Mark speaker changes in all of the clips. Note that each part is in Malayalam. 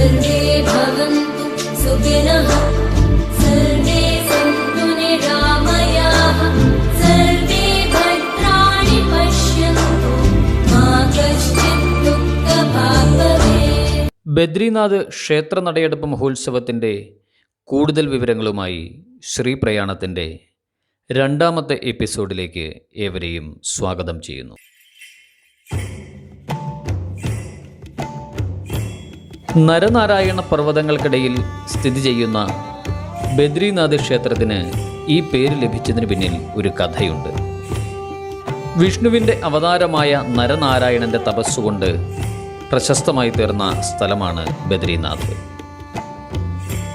Speaker 1: सर्वे भवन्तु सुखिनः सर्वे सन्तु निरामयाः सर्वे भद्राणि पश्यन्तु मा कश्चित् दुःखभाग् भवेत्
Speaker 2: ബദ്രിനാഥ് ക്ഷേത്ര നടയെടുപ്പ് മഹോത്സവത്തിൻ്റെ കൂടുതൽ വിവരങ്ങളുമായി ശ്രീ പ്രയാണത്തിൻ്റെ രണ്ടാമത്തെ എപ്പിസോഡിലേക്ക് ഏവരെയും സ്വാഗതം ചെയ്യുന്നു നരനാരായണ പർവതങ്ങൾക്കിടയിൽ സ്ഥിതി ചെയ്യുന്ന ബദ്രീനാഥ് ക്ഷേത്രത്തിന് ഈ പേര് ലഭിച്ചതിന് പിന്നിൽ ഒരു കഥയുണ്ട്. വിഷ്ണുവിന്റെ അവതാരമായ നരനാരായണന്റെ തപസ്സുകൊണ്ട് പ്രശസ്തമായി തീർന്ന സ്ഥലമാണ് ബദ്രീനാഥ്.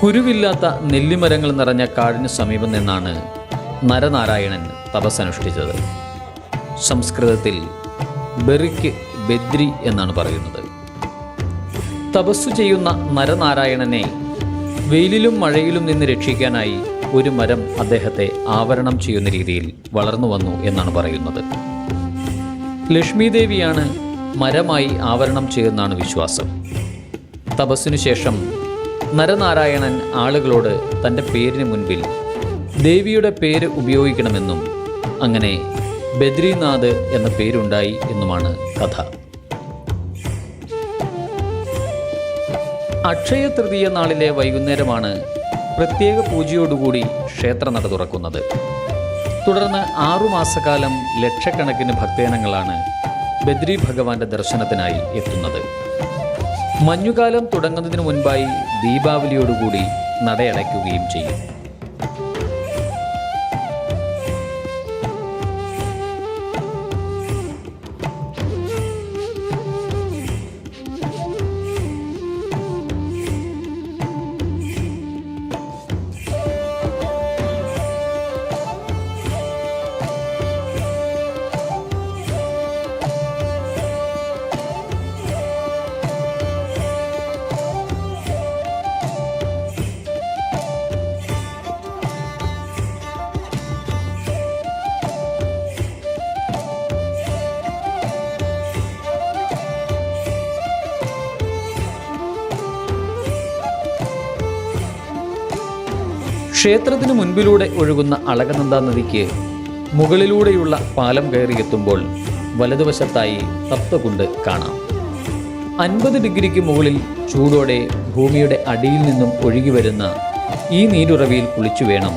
Speaker 2: കുരുവില്ലാത്ത നെല്ലിമരങ്ങൾ നിറഞ്ഞ കാടിന് സമീപം നിന്നാണ് നരനാരായണൻ തപസ്സനുഷ്ഠിച്ചത്. സംസ്കൃതത്തിൽ ബെറിക്ക് ബദ്രി എന്നാണ് പറയുന്നത്. തപസ്സു ചെയ്യുന്ന നരനാരായണനെ വെയിലിലും മഴയിലും നിന്ന് രക്ഷിക്കാനായി ഒരു മരം അദ്ദേഹത്തെ ആവരണം ചെയ്യുന്ന രീതിയിൽ വളർന്നു വന്നു എന്നാണ് പറയുന്നത്. ലക്ഷ്മി ദേവിയാണ് മരമായി ആവരണം ചെയ്യുന്നതാണ് വിശ്വാസം. തപസ്സിനു ശേഷം നരനാരായണൻ ആളുകളോട് തന്റെ പേരിന് മുൻപിൽ ദേവിയുടെ പേര് ഉപയോഗിക്കണമെന്നും അങ്ങനെ ബദ്രീനാഥ് എന്ന പേരുണ്ടായി എന്നുമാണ് കഥ. അക്ഷയ തൃതീയ നാളിലെ വൈകുന്നേരമാണ് പ്രത്യേക പൂജയോടുകൂടി ക്ഷേത്രനട തുറക്കുന്നത്. തുടർന്ന് ആറുമാസക്കാലം ലക്ഷക്കണക്കിന് ഭക്തജനങ്ങളാണ് ബദ്രി ഭഗവാന്റെ ദർശനത്തിനായി എത്തുന്നത്. മഞ്ഞുകാലം തുടങ്ങുന്നതിന് മുൻപായി ദീപാവലിയോടുകൂടി നടയടയ്ക്കുകയും ചെയ്യും. ക്ഷേത്രത്തിന് മുൻപിലൂടെ ഒഴുകുന്ന അളകനന്ദ നദിക്ക് മുകളിലൂടെയുള്ള പാലം കയറിയെത്തുമ്പോൾ വലതുവശത്തായി തപ്തകുണ്ട് കാണാം. അൻപത് ഡിഗ്രിക്ക് മുകളിൽ ചൂടോടെ ഭൂമിയുടെ അടിയിൽ നിന്നും ഒഴുകി വരുന്ന ഈ നീരുറവിയിൽ കുളിച്ചു വേണം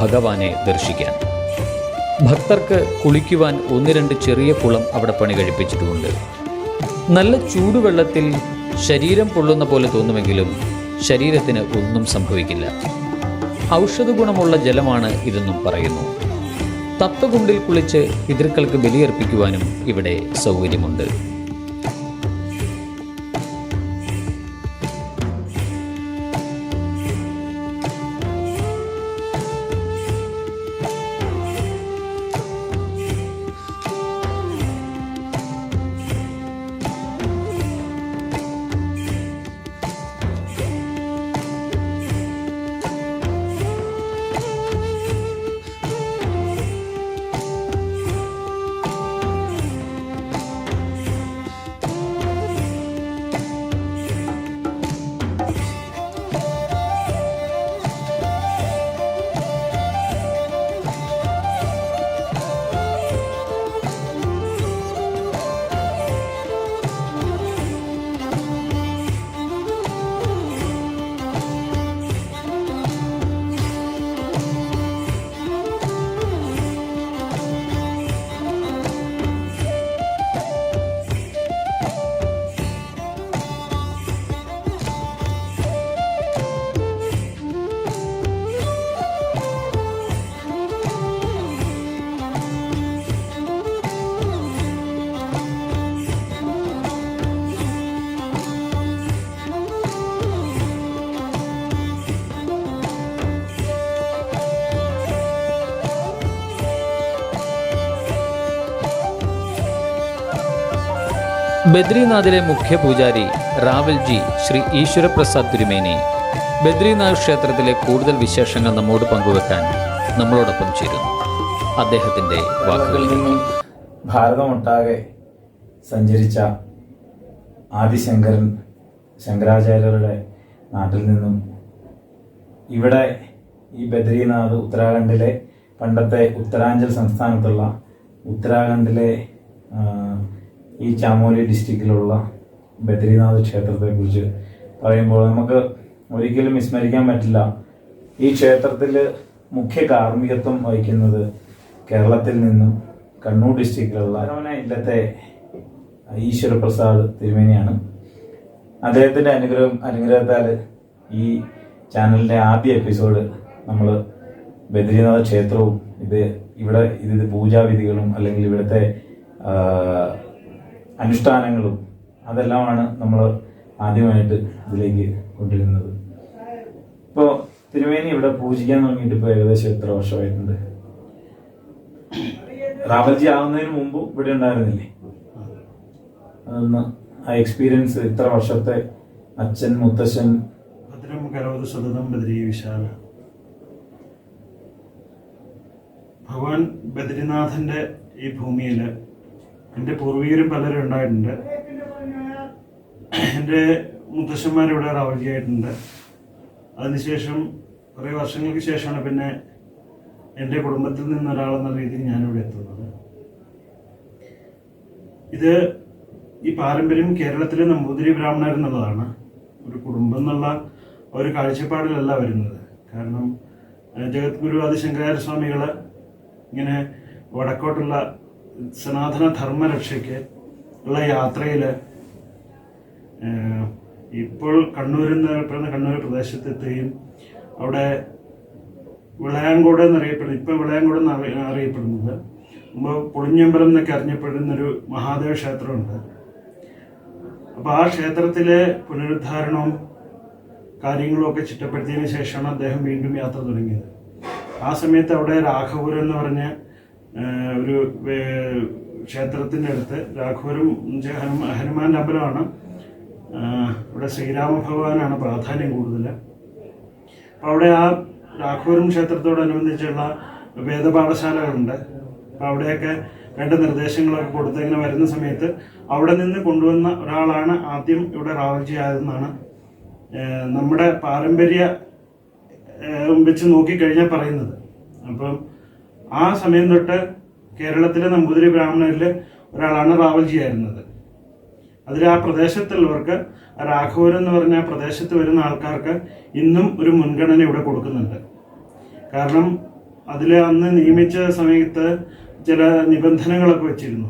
Speaker 2: ഭഗവാനെ ദർശിക്കാൻ. ഭക്തർക്ക് കുളിക്കുവാൻ ഒന്ന് രണ്ട് ചെറിയ കുളം അവിടെ പണി കഴിപ്പിച്ചിട്ടുമുണ്ട്. നല്ല ചൂടുവെള്ളത്തിൽ ശരീരം പൊള്ളുന്ന പോലെ തോന്നുമെങ്കിലും ശരീരത്തിന് ഒന്നും സംഭവിക്കില്ല. ഔഷധ ഗുണമുള്ള ജലമാണ് ഇതെന്നും പറയുന്നു. തത്വകുണ്ടിൽ കുളിച്ച് പിതൃക്കൾക്ക് ബലിയർപ്പിക്കുവാനും ഇവിടെ സൗകര്യമുണ്ട്. ബദ്രിനാഥിലെ മുഖ്യ പൂജാരി റാവൽജി ശ്രീ ഈശ്വരപ്രസാദ് തിരുമേനി. ബദ്രിനാഥ് ക്ഷേത്രത്തിലെ കൂടുതൽ വിശേഷങ്ങൾ നമ്മോട് പങ്കുവെക്കാൻ നമ്മളോടൊപ്പം ചേരുന്നു. അദ്ദേഹത്തിന്റെ
Speaker 3: വാക്കുകളിൽ നിന്നും ഭാരതമൊട്ടാകെ സഞ്ചരിച്ച ആദിശങ്കരൻ ശങ്കരാചാര്യരുടെ നാട്ടിൽ നിന്നും ഇവിടെ ഈ ബദ്രീനാഥ് ഉത്തരാഖണ്ഡിലെ പണ്ടത്തെ ഉത്തരാഞ്ചൽ സംസ്ഥാനത്തുള്ള ഉത്തരാഖണ്ഡിലെ ഈ ചാമോലി ഡിസ്ട്രിക്റ്റിലുള്ള ക്ഷേത്രത്തെ കുറിച്ച് പറയുമ്പോൾ നമുക്ക് ഒരിക്കലും വിസ്മരിക്കാൻ പറ്റില്ല. ഈ ക്ഷേത്രത്തിൽ മുഖ്യ കാർമ്മികത്വം വഹിക്കുന്നത് കേരളത്തിൽ നിന്നും കണ്ണൂർ ഡിസ്ട്രിക്റ്റിലുള്ള അരമനെ ഇല്ലത്തെ ഈശ്വരപ്രസാദ് തിരുമേനിയാണ്. അദ്ദേഹത്തിന്റെ അനുഗ്രഹം അനുഗ്രഹത്താൽ ഈ ചാനലിന്റെ ആദ്യ എപ്പിസോഡ് നമ്മൾ ബദ്രീനാഥ ക്ഷേത്രവും ഇത് ഇവിടെ ഇത് പൂജാവിധികളും അല്ലെങ്കിൽ ഇവിടുത്തെ അനുഷ്ഠാനങ്ങളും അതെല്ലാമാണ് നമ്മൾ ആദ്യമായിട്ട് ഇതിലേക്ക് കൊണ്ടുവരുന്നത്. ഇപ്പോൾ തിരുമേനി ഇവിടെ പൂജിക്കാൻ തുടങ്ങിയിട്ട് ഇപ്പോൾ ഏകദേശം എത്ര വർഷമായിട്ടുണ്ട്? റാവൽജി ആവുന്നതിന് മുമ്പ് ഇവിടെ ഉണ്ടായിരുന്നില്ലേ? അതൊന്ന് ആ എക്സ്പീരിയൻസ് ഇത്ര വർഷത്തെ അച്ഛൻ മുത്തശ്ശൻ
Speaker 4: ഭഗവാൻ ബദ്രിനാഥന്റെ ഈ ഭൂമിയിൽ എന്റെ പൂർവികരും പലരും ഉണ്ടായിട്ടുണ്ട്. എന്റെ മുത്തശ്ശന്മാരിവിടെ റാവൽജിയായിട്ടുണ്ട് അതിനുശേഷം കുറേ വർഷങ്ങൾക്ക് ശേഷമാണ് പിന്നെ എന്റെ കുടുംബത്തിൽ നിന്ന് ഒരാളെന്ന രീതിയിൽ ഞാനിവിടെ എത്തുന്നത്. ഇത് ഈ പാരമ്പര്യം കേരളത്തിലെ നമ്പൂതിരി ബ്രാഹ്മണർ എന്നുള്ളതാണ്. ഒരു കുടുംബം എന്നുള്ള ഒരു കാഴ്ചപ്പാടിലല്ല വരുന്നത്. കാരണം ഏഹ്, ജഗദ്ഗുരു ആദിശങ്കരാചാര്യ സ്വാമികൾ ഇങ്ങനെ വടക്കോട്ടുള്ള സനാതന ധർമ്മരക്ഷയ്ക്ക് ഉള്ള യാത്രയിൽ ഇപ്പോൾ കണ്ണൂരിൽ നിന്ന് അറിയപ്പെടുന്ന കണ്ണൂർ പ്രദേശത്തെത്തുകയും അവിടെ വിളയാങ്കോട് എന്നറിയപ്പെടുന്നു ഇപ്പം വിളയാങ്കോട് എന്ന് അറി- അറിയപ്പെടുന്നത്. മുമ്പ് പൊളിഞ്ഞമ്പലം എന്നൊക്കെ അറിഞ്ഞപ്പെടുന്നൊരു മഹാദേവ ക്ഷേത്രമുണ്ട്. അപ്പോൾ ആ ക്ഷേത്രത്തിലെ പുനരുദ്ധാരണവും കാര്യങ്ങളുമൊക്കെ ചിട്ടപ്പെടുത്തിയതിന് ശേഷമാണ് അദ്ദേഹം വീണ്ടും യാത്ര തുടങ്ങിയത്. ആ സമയത്ത് അവിടെ രാഘപുരം എന്ന് പറഞ്ഞ ഒരു ക്ഷേത്രത്തിന്റെ അടുത്ത് രാഘവരും എന്ന് വെച്ചാൽ ഹനുമാ ഹനുമാന്റെ അമ്പലമാണ്. ഇവിടെ ശ്രീരാമ ഭഗവാനാണ് പ്രാധാന്യം കൂടുതൽ. അപ്പോൾ അവിടെ ആ രാഘവരും ക്ഷേത്രത്തോടനുബന്ധിച്ചുള്ള വേദപാഠശാലകളുണ്ട്. അപ്പോൾ അവിടെയൊക്കെ വേണ്ട നിർദ്ദേശങ്ങളൊക്കെ കൊടുത്ത് ഇങ്ങനെ വരുന്ന സമയത്ത് അവിടെ നിന്ന് കൊണ്ടുവന്ന ഒരാളാണ് ആദ്യം ഇവിടെ റാവൽജി ആയതെന്നാണ് നമ്മുടെ പാരമ്പര്യ വെച്ച് നോക്കിക്കഴിഞ്ഞാൽ പറയുന്നത്. അപ്പം ആ സമയം തൊട്ട് കേരളത്തിലെ നമ്പൂതിരി ബ്രാഹ്മണരിൽ ഒരാളാണ് റാവൽജി ആയിരുന്നത്. അതിൽ ആ പ്രദേശത്തുള്ളവർക്ക് രാഘവരം എന്ന് പറഞ്ഞ ആ പ്രദേശത്ത് വരുന്ന ആൾക്കാർക്ക് ഇന്നും ഒരു മുൻഗണന ഇവിടെ കൊടുക്കുന്നുണ്ട്. കാരണം അതിൽ അന്ന് നിയമിച്ച സമയത്ത് ചില നിബന്ധനകളൊക്കെ വെച്ചിരുന്നു.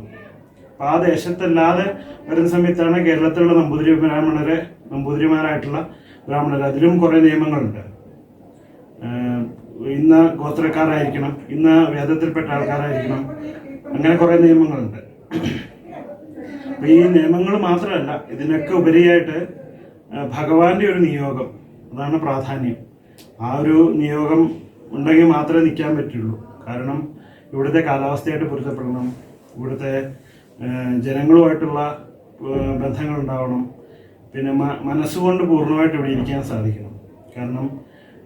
Speaker 4: അപ്പം ആ ദേശത്തല്ലാതെ വരുന്ന സമയത്താണ് കേരളത്തിലുള്ള നമ്പൂതിരി ബ്രാഹ്മണരെ നമ്പൂതിരിമാരായിട്ടുള്ള ബ്രാഹ്മണർ അതിലും കുറേ നിയമങ്ങളുണ്ട്. ഇന്ന ഗോത്രക്കാരായിരിക്കണം ഇന്ന വേദത്തിൽപ്പെട്ട ആൾക്കാരായിരിക്കണം. അങ്ങനെ കുറേ നിയമങ്ങളുണ്ട്. അപ്പൊ ഈ നിയമങ്ങൾ മാത്രമല്ല ഇതിനൊക്കെ ഉപരിയായിട്ട് ഭഗവാന്റെ ഒരു നിയോഗം. അതാണ് പ്രാധാന്യം. ആ ഒരു നിയോഗം ഉണ്ടെങ്കിൽ മാത്രമേ നിൽക്കാൻ പറ്റുള്ളൂ. കാരണം ഇവിടുത്തെ കാലാവസ്ഥയായിട്ട് പൊരുത്തപ്പെടണം. ഇവിടുത്തെ ജനങ്ങളുമായിട്ടുള്ള ബന്ധങ്ങൾ ഉണ്ടാവണം. പിന്നെ മനസ്സുകൊണ്ട് പൂർണമായിട്ട് ഇവിടെ ഇരിക്കാൻ സാധിക്കണം. കാരണം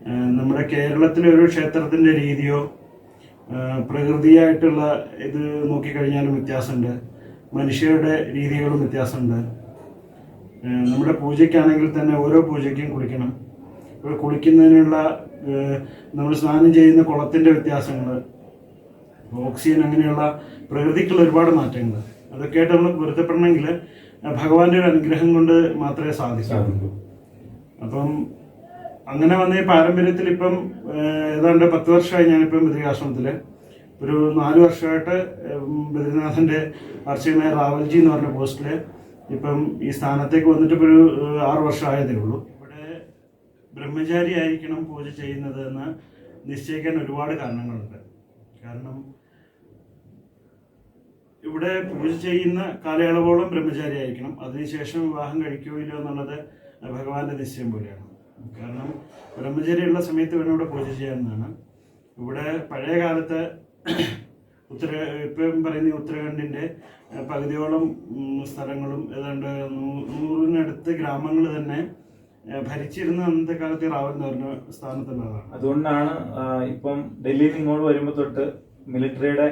Speaker 4: നമ്മുടെ കേരളത്തിലെ ഒരു ക്ഷേത്രത്തിന്റെ രീതിയോ പ്രകൃതിയായിട്ടുള്ള ഇത് നോക്കിക്കഴിഞ്ഞാലും വ്യത്യാസമുണ്ട്. മനുഷ്യരുടെ രീതികളും വ്യത്യാസമുണ്ട്. നമ്മുടെ പൂജയ്ക്കാണെങ്കിൽ തന്നെ ഓരോ പൂജയ്ക്കും കുളിക്കണം. ഇപ്പോൾ കുളിക്കുന്നതിനുള്ള നമ്മൾ സ്നാനം ചെയ്യുന്ന കുളത്തിന്റെ വ്യത്യാസങ്ങൾ ഓക്സിജൻ അങ്ങനെയുള്ള പ്രകൃതിക്കുള്ള ഒരുപാട് മാറ്റങ്ങൾ അതൊക്കെ ആയിട്ട് നമ്മൾ പൊരുത്തപ്പെടണമെങ്കിൽ ഭഗവാന്റെ ഒരു അനുഗ്രഹം കൊണ്ട് മാത്രമേ സാധിക്കാറുള്ളൂ
Speaker 3: സാധിക്കൂ.
Speaker 4: അപ്പം അങ്ങനെ വന്ന ഈ പാരമ്പര്യത്തിൽ ഇപ്പം ഏതാണ്ട് പത്ത് വർഷമായി ഞാനിപ്പം ബദ്രികാശ്രമത്തിൽ. ഒരു നാല് വർഷമായിട്ട് ഉം, ബദ്രിനാഥന്റെ അർച്ചകനായ റാവൽജി എന്ന് പറഞ്ഞ പോസ്റ്റിൽ ഇപ്പം ഈ സ്ഥാനത്തേക്ക് വന്നിട്ട് ഇപ്പോൾ ഒരു ആറ് വർഷമായതേ ഉള്ളൂ. ഇവിടെ ബ്രഹ്മചാരി ആയിരിക്കണം പൂജ ചെയ്യുന്നത് എന്ന് നിശ്ചയിക്കാൻ ഒരുപാട് കാരണങ്ങളുണ്ട്. കാരണം ഇവിടെ പൂജ ചെയ്യുന്ന കാലയളവോളം ബ്രഹ്മചാരി ആയിരിക്കണം. അതിനുശേഷം വിവാഹം കഴിക്കുകയില്ല എന്നുള്ളത് ഭഗവാന്റെ നിശ്ചയം പോലെയാണ്. കാരണം ബ്രഹ്മചര്യമുള്ള സമയത്ത് വേണം ഇവിടെ പൂജ ചെയ്യാവുന്നതാണ് ഇവിടെ പഴയ കാലത്ത് ഉത്തര ഇപ്പം പറയുന്ന ഉത്തരാഖണ്ഡിന്റെ പകുതിയോളം സ്ഥലങ്ങളും ഏതാണ്ട് നൂറിനടുത്ത് ഗ്രാമങ്ങൾ തന്നെ ഭരിച്ചിരുന്ന അന്നത്തെ കാലത്ത് റാവൽ എന്ന് പറഞ്ഞ സ്ഥാനത്തുള്ളതാണ്
Speaker 3: അതുകൊണ്ടാണ് ഇപ്പം ഡൽഹിയിൽ ഇങ്ങോട്ട് വരുമ്പോൾ തൊട്ട് മിലിറ്ററിയുടെ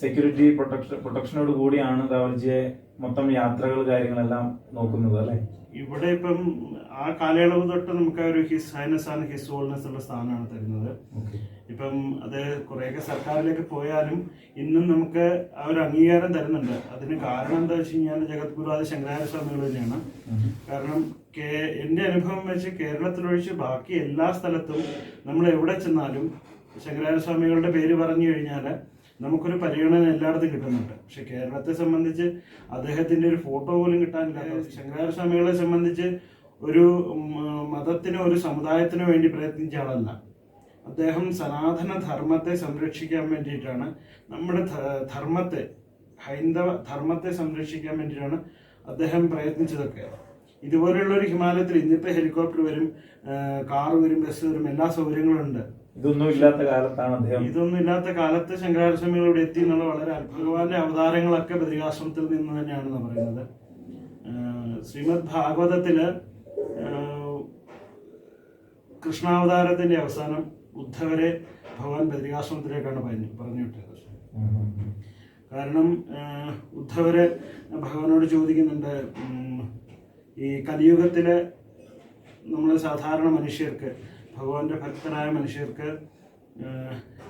Speaker 3: സെക്യൂരിറ്റി പ്രൊട്ടക്ഷൻ പ്രൊട്ടക്ഷനോട് കൂടിയാണ് റാവൽജിയെ മൊത്തം യാത്രകൾ കാര്യങ്ങളെല്ലാം നോക്കുന്നത് അല്ലേ?
Speaker 4: ഇവിടെ ഇപ്പം ആ കാലയളവ് തൊട്ട് നമുക്ക് ആ ഒരു ഹിസ് ഹൈനസ് ആണ് ഹിസ് ഹോൾനെസ് ഉള്ള സ്ഥാനമാണ് തരുന്നത്. ഇപ്പം അത് കുറേയൊക്കെ സർക്കാരിലേക്ക് പോയാലും ഇന്നും നമുക്ക് ആ ഒരു അംഗീകാരം തരുന്നുണ്ട്. അതിന് കാരണം എന്താ വെച്ച് കഴിഞ്ഞാൽ ജഗദ്ഗുരുവാദി ശങ്കരാചാര്യ സ്വാമികൾ തന്നെയാണ്. കാരണം കേ- എന്റെ അനുഭവം വെച്ച് കേരളത്തിലൊഴിച്ച് ബാക്കി എല്ലാ സ്ഥലത്തും നമ്മൾ എവിടെ ചെന്നാലും ശങ്കരാചാര്യ സ്വാമികളുടെ പേര് പറഞ്ഞു കഴിഞ്ഞാൽ നമുക്കൊരു പരിഗണന എല്ലായിടത്തും കിട്ടുന്നുണ്ട്. പക്ഷെ കേരളത്തെ സംബന്ധിച്ച് അദ്ദേഹത്തിന്റെ ഒരു ഫോട്ടോ പോലും കിട്ടാനില്ല. ശങ്കരാചാര്യ സ്വാമികളെ സംബന്ധിച്ച് ഒരു മതത്തിനോ ഒരു സമുദായത്തിനോ വേണ്ടി പ്രയത്നിച്ച ആളല്ല. അദ്ദേഹം സനാതന ധർമ്മത്തെ സംരക്ഷിക്കാൻ വേണ്ടിയിട്ടാണ് നമ്മുടെ ധർമ്മത്തെ ഹൈന്ദവ ധർമ്മത്തെ സംരക്ഷിക്കാൻ വേണ്ടിയിട്ടാണ് അദ്ദേഹം പ്രയത്നിച്ചതൊക്കെ. ഇതുപോലെയുള്ള ഒരു ഹിമാലയത്തിൽ ഇന്നിപ്പോ ഹെലികോപ്റ്റർ വരും കാർ വരും ബസ് വരും എല്ലാ സൗകര്യങ്ങളും ഉണ്ട്.
Speaker 3: ഇതൊന്നും ഇല്ലാത്ത കാലത്താണ് അദ്ദേഹം
Speaker 4: ഇതൊന്നും ഇല്ലാത്ത കാലത്ത് ശങ്കരാചാര്യ സ്വാമികൾ ഇവിടെ എത്തി എന്നുള്ള വളരെ ഭഗവാന്റെ അവതാരങ്ങളൊക്കെ ബദ്രികാശ്രമത്തിൽ നിന്ന് തന്നെയാണെന്ന് പറയുന്നത് ശ്രീമദ് ഭാഗവതത്തിൽ കൃഷ്ണാവതാരത്തിന്റെ അവസാനം ഉദ്ധവരെ ഭഗവാൻ ബദ്രികാശ്രമത്തിലേക്കാണ് പറഞ്ഞു പറഞ്ഞു വിട്ടത്. കാരണം ഉദ്ധവര് ഭഗവാനോട് ചോദിക്കുന്നുണ്ട് ഈ കലിയുഗത്തിലെ നമ്മൾ സാധാരണ മനുഷ്യർക്ക് ഭഗവാന്റെ ഭക്തരായ മനുഷ്യർക്ക്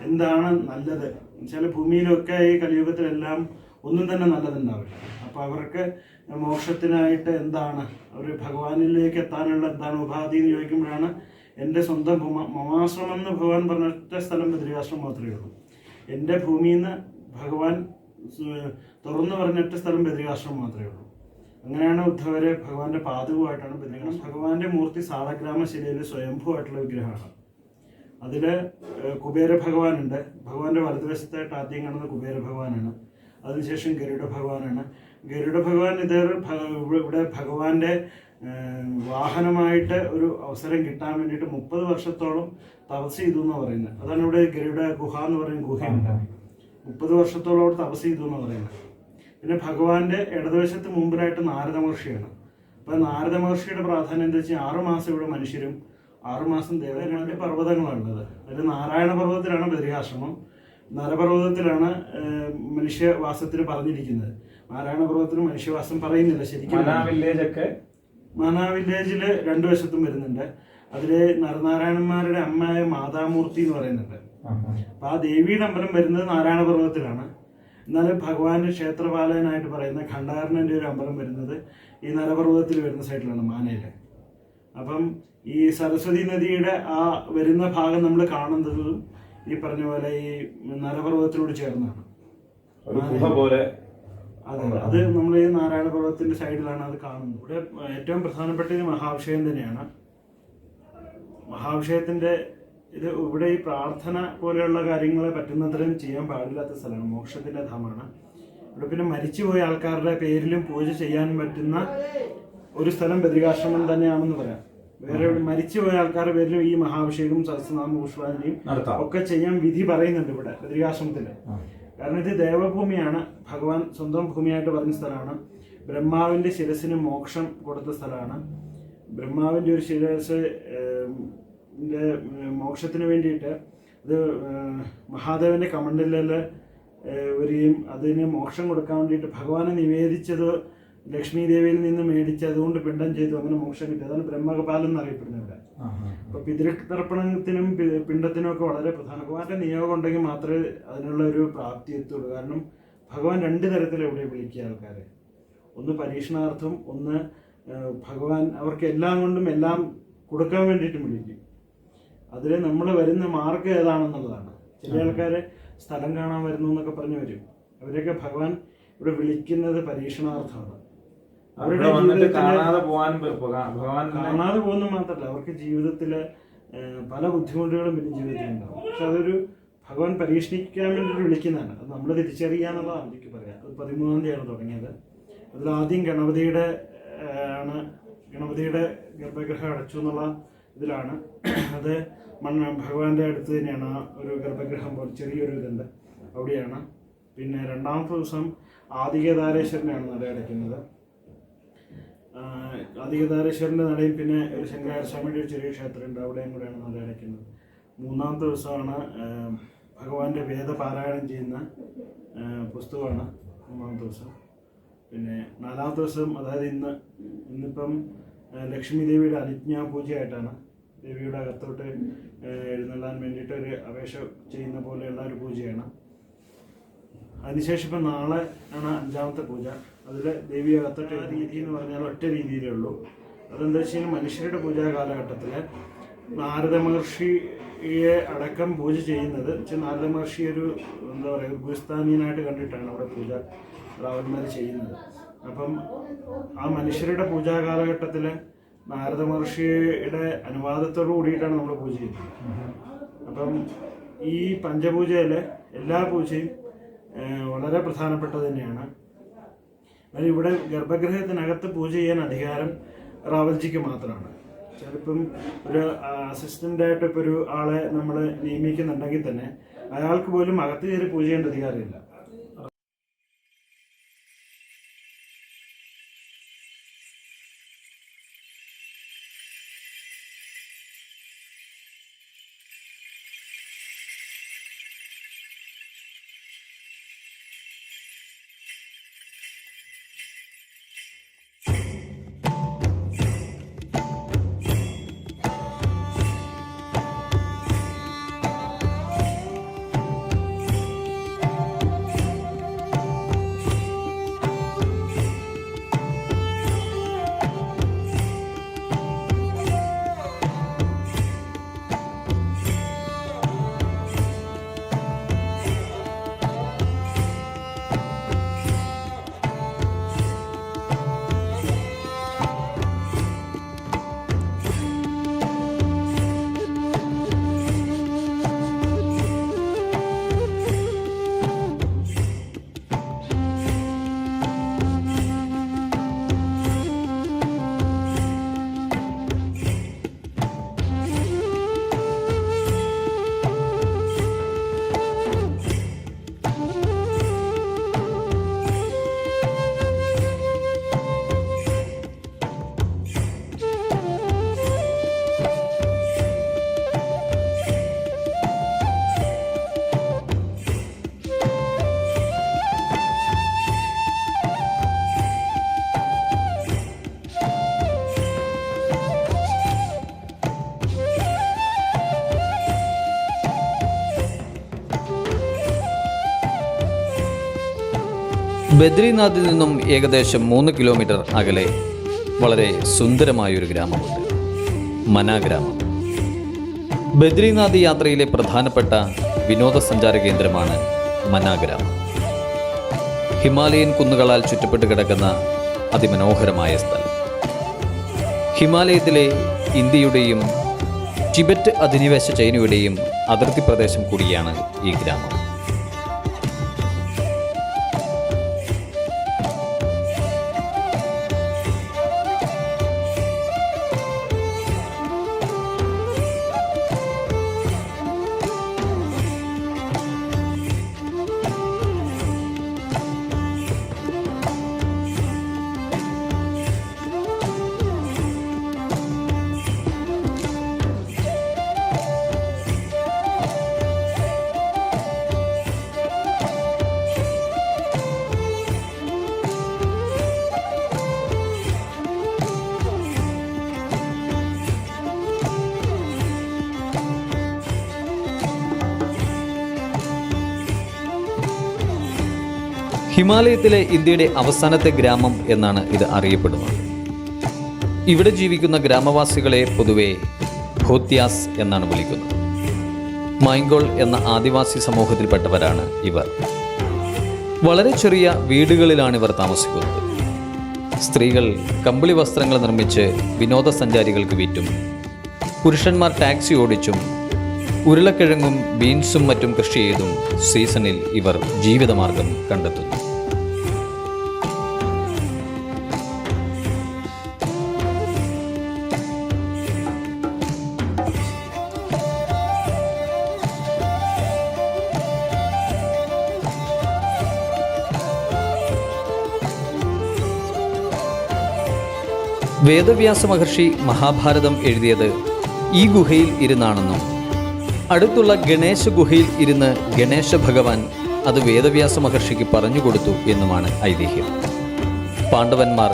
Speaker 4: എന്താണ് നല്ലത്? ചില ഭൂമിയിലൊക്കെ ഈ കലിയുഗത്തിലെല്ലാം ഒന്നും തന്നെ നല്ലതുണ്ടാവില്ല. അപ്പോൾ അവർക്ക് മോക്ഷത്തിനായിട്ട് എന്താണ്? ഒരു ഭഗവാനിലേക്ക് എത്താനുള്ള എന്താണ് ഉപാധി എന്ന് ചോദിക്കുമ്പോഴാണ് എന്റെ സ്വന്തം മമാശ്രമം എന്ന് ഭഗവാൻ പറഞ്ഞ സ്ഥലം ബദ്രികാശ്രമം മാത്രമേ ഉള്ളൂ. എന്റെ ഭൂമിയിൽ നിന്ന് ഭഗവാൻ തുറന്നു പറഞ്ഞിട്ട സ്ഥലം ബദ്രികാശ്രമം മാത്രമേ ഉള്ളൂ. അങ്ങനെയാണ് ഉദ്ധവരെ ഭഗവാന്റെ പാതകമായിട്ടാണ് ബദ്രികാശ്രമം ഭഗവാന്റെ മൂർത്തി സാലഗ്രാമ ശിലയിൽ സ്വയംഭൂവായിട്ടുള്ള വിഗ്രഹമാണ്. അതിൽ കുബേര ഭഗവാനുണ്ട് ഭഗവാന്റെ വലതുവശത്തായിട്ട് ആദ്യം കാണുന്നത് കുബേര ഭഗവാനാണ് അതിനുശേഷം ഗരുഡ ഭഗവാനാണ് ഗരുഡ ഭഗവാൻ ഇത് ഇവിടെ ഭഗവാന്റെ വാഹനമായിട്ട് ഒരു അവസരം കിട്ടാൻ വേണ്ടിയിട്ട് മുപ്പത് വർഷത്തോളം തപസ് ചെയ്തു എന്ന് പറയുന്നത്. അതാണ് ഇവിടെ ഗരുഡ ഗുഹ എന്ന് പറയുന്ന ഗുഹയുണ്ട്. മുപ്പത് വർഷത്തോളം അവിടെ തപസ് ചെയ്തു എന്ന് പറയുന്നത്. പിന്നെ ഭഗവാന്റെ ഇടതുവശത്ത് മുമ്പിലായിട്ട് നാരദ മഹർഷിയാണ്. അപ്പൊ നാരദ മഹർഷിയുടെ പ്രാധാന്യം എന്താ വെച്ചാൽ ആറുമാസം ഇവിടെ മനുഷ്യരും ആറുമാസം ദേവരുടെ പർവതങ്ങളാണുള്ളത്. അതിൽ നാരായണ പർവതത്തിലാണ് ബദ്രികാശ്രമം നരപർവതത്തിലാണ് മനുഷ്യവാസത്തിന് പറഞ്ഞിരിക്കുന്നത്. നാരായണ പർവതത്തിന് മനുഷ്യവാസം പറയുന്നില്ല ശരിക്കും
Speaker 3: മാനാ വില്ലേജ് ഒക്കെ
Speaker 4: മാനാ വില്ലേജിൽ രണ്ടു വശത്തും വരുന്നുണ്ട്. അതിൽ നരനാരായണന്മാരുടെ അമ്മയായ മാതാമൂർത്തി എന്ന് പറയുന്നുണ്ട്. അപ്പൊ ആ ദേവിയുടെ അമ്പലം വരുന്നത് നാരായണ പർവതത്തിലാണ്. എന്നാൽ ഭഗവാന്റെ ക്ഷേത്രപാലകനായിട്ട് പറയുന്ന ഖണ്ഡാരണന്റെ ഒരു അമ്പലം വരുന്നത് ഈ നരപർവതത്തിൽ വരുന്ന സൈഡിലാണ് മാനയിൽ അപ്പം ഈ സരസ്വതി നദിയുടെ ആ വരുന്ന ഭാഗം നമ്മൾ കാണുന്നതും ഈ പറഞ്ഞ പോലെ ഈ നരപർവതത്തിനോട് ചേർന്നാണ്.
Speaker 3: പോലെ.
Speaker 4: അതെ അത്. നമ്മൾ ഈ നാരായണ പർവതത്തിന്റെ സൈഡിലാണ് അത് കാണുന്നത്. ഇവിടെ ഏറ്റവും പ്രധാനപ്പെട്ട മഹാഭിഷേകം തന്നെയാണ്. മഹാഭിഷേകത്തിന്റെ ഇത് ഇവിടെ ഈ പ്രാർത്ഥന പോലെയുള്ള കാര്യങ്ങളെ പറ്റുന്നത്രയും ചെയ്യാൻ പാടില്ലാത്ത സ്ഥലമാണ്. മോക്ഷത്തിന്റെ ധാമാണ് ഇവിടെ പിന്നെ മരിച്ചുപോയ ആൾക്കാരുടെ പേരിലും പൂജ ചെയ്യാൻ പറ്റുന്ന ഒരു സ്ഥലം ബദ്രികാശ്രമം തന്നെയാണെന്ന് പറയാം. വേറെ മരിച്ചുപോയ ആൾക്കാരുടെ പേരിലും ഈ മഹാഭിഷേകം സഹസ്രനാമ പുഷ്പാഞ്ജലിയും ഒക്കെ ചെയ്യാൻ വിധി പറയുന്നുണ്ട് ഇവിടെ
Speaker 3: ബദ്രികാശ്രമത്തിൽ.
Speaker 4: കാരണം ഇത് ദേവഭൂമിയാണ്. ഭഗവാൻ സ്വന്തം ഭൂമിയായിട്ട് പറഞ്ഞ സ്ഥലമാണ്. ബ്രഹ്മാവിന്റെ ശിരസിന് മോക്ഷം കൊടുത്ത സ്ഥലമാണ്. ബ്രഹ്മാവിന്റെ ഒരു ശിരസ് മോക്ഷത്തിന് വേണ്ടിയിട്ട് അത് മഹാദേവന്റെ മഹാദേവന്റെ കമണ്ടലിൽ വരികയും അതിന് മോക്ഷം കൊടുക്കാൻ വേണ്ടിയിട്ട് ഭഗവാനെ നിവേദിച്ചത് ലക്ഷ്മി ദേവിയിൽ നിന്ന് മേടിച്ച് അതുകൊണ്ട് പിണ്ടം ചെയ്തു അങ്ങനെ മോക്ഷം കിട്ടി. അതാണ് ബ്രഹ്മകപാലം എന്നറിയപ്പെടുന്നത് ഇവിടെ. അപ്പൊ പിതൃതർപ്പണത്തിനും പിണ്ടത്തിനും ഒക്കെ വളരെ പ്രധാന. ഭഗവാന്റെ നിയോഗം ഉണ്ടെങ്കിൽ മാത്രമേ അതിനുള്ള ഒരു പ്രാപ്തി എത്തുള്ളൂ. കാരണം ഭഗവാൻ രണ്ട് തരത്തിൽ എവിടെ വിളിക്കുക ആൾക്കാരെ. ഒന്ന് പരീക്ഷണാർത്ഥം ഒന്ന് ഭഗവാൻ അവർക്ക് എല്ലാം കൊണ്ടും എല്ലാം കൊടുക്കാൻ വേണ്ടിയിട്ടും വിളിക്കും. അതിൽ നമ്മൾ വരുന്ന മാർഗം ഏതാണെന്നുള്ളതാണ്. ചില ആൾക്കാരെ സ്ഥലം കാണാൻ വരുന്നു എന്നൊക്കെ പറഞ്ഞു വരും. അവരെയൊക്കെ ഭഗവാൻ ഇവിടെ വിളിക്കുന്നത് പരീക്ഷണാർത്ഥമാണ്. അവരുടെ
Speaker 3: കാണാതെ പോകാൻ
Speaker 4: കാണാതെ പോകുന്ന മാത്രമല്ല അവർക്ക് ജീവിതത്തിൽ പല ബുദ്ധിമുട്ടുകളും പിന്നെ ജീവിതത്തിൽ ഉണ്ടാവും പക്ഷെ അതൊരു ഭഗവാൻ പരീക്ഷിക്കാൻ വേണ്ടിയിട്ട് വിളിക്കുന്നതാണ്. അത് നമ്മൾ തിരിച്ചറിയുക എന്നുള്ളതാണ് എനിക്ക് പറയാം. അത് പതിമൂന്നാം തീയതിയാണ് തുടങ്ങിയത്. അതിൽ ആദ്യം ഗണപതിയുടെ ആണ് ഗണപതിയുടെ ഗർഭഗ്രഹം അടച്ചു എന്നുള്ള ഇതിലാണ്. അത് മണ്ണ ഭഗവാന്റെ അടുത്ത് തന്നെയാണ്. ആ ഒരു ഗർഭഗ്രഹം പോലെ ചെറിയൊരു ഇതുണ്ട്. അവിടെയാണ്. പിന്നെ രണ്ടാമത്തെ ദിവസം ആദികതാരേശ്വരനെയാണ് നട അടയ്ക്കുന്നത്. ആദികതാരേശ്വരന്റെ നടയിൽ പിന്നെ ഒരു ശങ്കരാചാര്യ സ്വാമിയുടെ ഒരു ചെറിയ ക്ഷേത്രമുണ്ട്. അവിടെയും കൂടെയാണ് നട അടയ്ക്കുന്നത്. മൂന്നാമത്തെ ദിവസമാണ് ഭഗവാന്റെ വേദപാരായണം ചെയ്യുന്ന പുസ്തകമാണ് മൂന്നാമത്തെ ദിവസം. പിന്നെ നാലാമത്തെ ദിവസം അതായത് ഇന്ന് ഇന്നിപ്പം ലക്ഷ്മി ദേവിയുടെ അനുജ്ഞാ പൂജയായിട്ടാണ് ദേവിയുടെ അകത്തോട്ട് എഴുന്നള്ളാൻ വേണ്ടിയിട്ട് ഒരു അപേക്ഷ ചെയ്യുന്ന പോലെയുള്ള ഒരു പൂജയാണ്. അതിനുശേഷം ഇപ്പം നാളെ ആണ് അഞ്ചാമത്തെ പൂജ. അതിൽ ദേവി അകത്തോട്ട് രീതി എന്ന് പറഞ്ഞാൽ ഒറ്റ രീതിയിലേ ഉള്ളൂ. അതെന്താ വെച്ച് കഴിഞ്ഞാൽ മനുഷ്യരുടെ പൂജാ കാലഘട്ടത്തിൽ നാരദ മഹർഷിയെ അടക്കം പൂജ ചെയ്യുന്നത് വെച്ചാൽ നാരദ മഹർഷി ഒരു എന്താ പറയുക ഗുരുസ്ഥാനീയനായിട്ട് കണ്ടിട്ടാണ് അവിടെ പൂജ റാവന്മാർ ചെയ്യുന്നത്. അപ്പം ആ മനുഷ്യരുടെ പൂജാ കാലഘട്ടത്തിൽ നാരദ മഹർഷിയുടെ അനുവാദത്തോടു കൂടിയിട്ടാണ് നമ്മൾ പൂജ ചെയ്യുന്നത്. അപ്പം ഈ പഞ്ചപൂജയിലെ എല്ലാ പൂജയും വളരെ പ്രധാനപ്പെട്ടത് തന്നെയാണ്. എന്നാൽ ഇവിടെ ഗർഭഗൃഹത്തിനകത്ത് പൂജ ചെയ്യാൻ അധികാരം റാവൽജിക്ക് മാത്രമാണ്. ചിലപ്പം ഒരു അസിസ്റ്റന്റ് ആയിട്ട് ഇപ്പോൾ ഒരു ആളെ നമ്മൾ നിയമിക്കുന്നുണ്ടെങ്കിൽ തന്നെ അയാൾക്ക് പോലും അകത്ത് കയറി പൂജ ചെയ്യേണ്ട അധികാരമില്ല.
Speaker 2: ബദ്രിനാഥിൽ നിന്നും ഏകദേശം മൂന്ന് കിലോമീറ്റർ അകലെ വളരെ സുന്ദരമായൊരു ഗ്രാമമുണ്ട്. മന ഗ്രാമം ബദ്രിനാഥ് യാത്രയിലെ പ്രധാനപ്പെട്ട വിനോദസഞ്ചാര കേന്ദ്രമാണ് മന ഗ്രാമം ഹിമാലയൻ കുന്നുകളാൽ ചുറ്റപ്പെട്ട് കിടക്കുന്ന അതിമനോഹരമായ സ്ഥലം. ഹിമാലയത്തിലെ ഇന്ത്യയുടെയും ടിബറ്റ് അധിനിവേശ ചൈനയുടെയും അതിർത്തി പ്രദേശം കൂടിയാണ് ഈ ഗ്രാമം. ഹിമാലയത്തിലെ ഇന്ത്യയുടെ അവസാനത്തെ ഗ്രാമം എന്നാണ് ഇത് അറിയപ്പെടുന്നത്. ഇവിടെ ജീവിക്കുന്ന ഗ്രാമവാസികളെ പൊതുവെ ഭോത്യാസ് എന്നാണ് വിളിക്കുന്നത്. മൈങ്കോൾ എന്ന ആദിവാസി സമൂഹത്തിൽപ്പെട്ടവരാണ് ഇവർ. വളരെ ചെറിയ വീടുകളിലാണ് ഇവർ താമസിക്കുന്നത്. സ്ത്രീകൾ കമ്പിളി വസ്ത്രങ്ങൾ നിർമ്മിച്ച് വിനോദസഞ്ചാരികൾക്ക് വിറ്റും പുരുഷന്മാർ ടാക്സി ഓടിച്ചും ഉരുളക്കിഴങ്ങും ബീൻസും മറ്റും കൃഷി ചെയ്തും സീസണിൽ ഇവർ ജീവിതമാർഗം കണ്ടെത്തുന്നു. വേദവ്യാസ മഹർഷി മഹാഭാരതം എഴുതിയത് ഈ ഗുഹയിൽ ഇരുന്നാണെന്നും അടുത്തുള്ള ഗണേശ ഗുഹയിൽ ഇരുന്ന് ഗണേശ ഭഗവാൻ അത് വേദവ്യാസ മഹർഷിക്ക് പറഞ്ഞുകൊടുത്തു എന്നുമാണ് ഐതിഹ്യം. പാണ്ഡവന്മാർ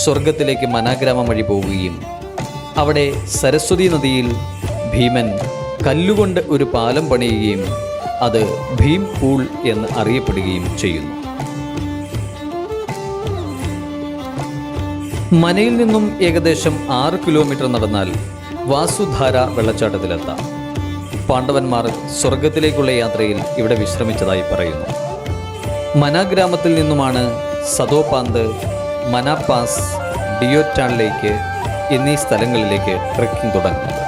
Speaker 2: സ്വർഗത്തിലേക്ക് മനാഗ്രാമം വഴി പോവുകയും അവിടെ സരസ്വതി നദിയിൽ ഭീമൻ കല്ലുകൊണ്ട് ഒരു പാലം പണിയുകയും അത് ഭീം പൂൾ എന്ന് അറിയപ്പെടുകയും ചെയ്യുന്നു. മനയിൽ നിന്നും ഏകദേശം ആറ് കിലോമീറ്റർ നടന്നാൽ വാസുധാര വെള്ളച്ചാട്ടത്തിലെത്താം. പാണ്ഡവന്മാർ സ്വർഗത്തിലേക്കുള്ള യാത്രയിൽ ഇവിടെ വിശ്രമിച്ചതായി പറയുന്നു. മനാഗ്രാമത്തിൽ നിന്നുമാണ് സദോപാന്ത് മനാപാസ് ഡിയോറ്റാൻ ലേക്ക് എന്നീ സ്ഥലങ്ങളിലേക്ക് ട്രക്കിംഗ് തുടങ്ങുന്നത്.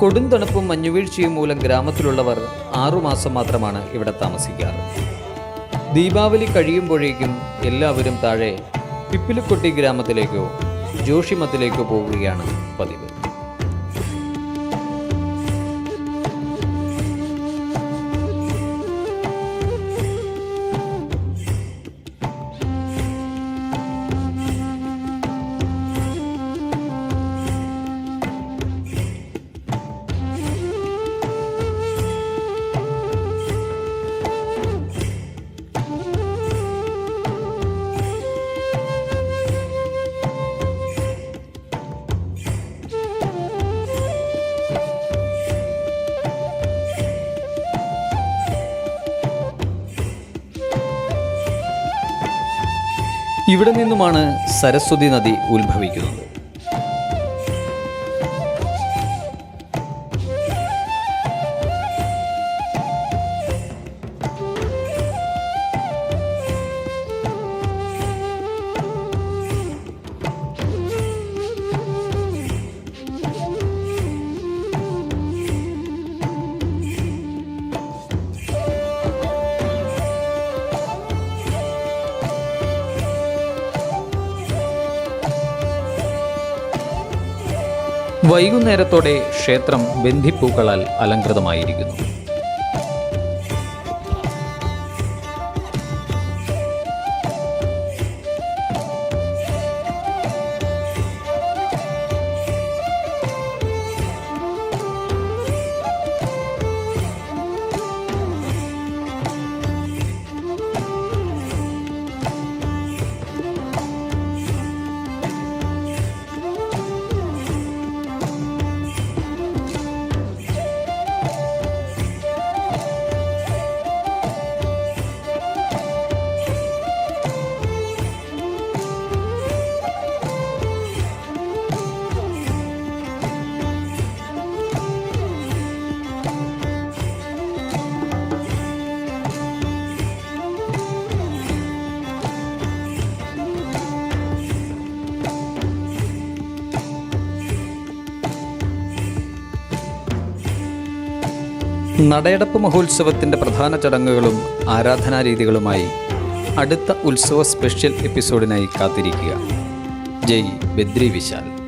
Speaker 2: കൊടുംതണുപ്പും മഞ്ഞുവീഴ്ചയും മൂലം ഗ്രാമത്തിലുള്ളവർ ആറുമാസം മാത്രമാണ് ഇവിടെ താമസിക്കാറ്. ദീപാവലി കഴിയുമ്പോഴേക്കും എല്ലാവരും താഴെ പിപ്പിലിക്കൊട്ടി ഗ്രാമത്തിലേക്കോ ജോഷിമത്തിലേക്കോ പോവുകയാണ് പതിവ്. ഇവിടെ നിന്നുമാണ് സരസ്വതി നദി ഉത്ഭവിക്കുന്നത്. വൈകുന്നേരത്തോടെ ക്ഷേത്രം ബന്ധിപ്പൂക്കളാൽ അലങ്കൃതമായിരിക്കുന്നു നടയടപ്പ് മഹോത്സവത്തിന്റെ പ്രധാന ചടങ്ങുകളും ആരാധനാരീതികളുമായി അടുത്ത ഉത്സവ സ്പെഷ്യൽ എപ്പിസോഡിനായി കാത്തിരിക്കുക. ജയ് ബദ്രി വിശാൽ.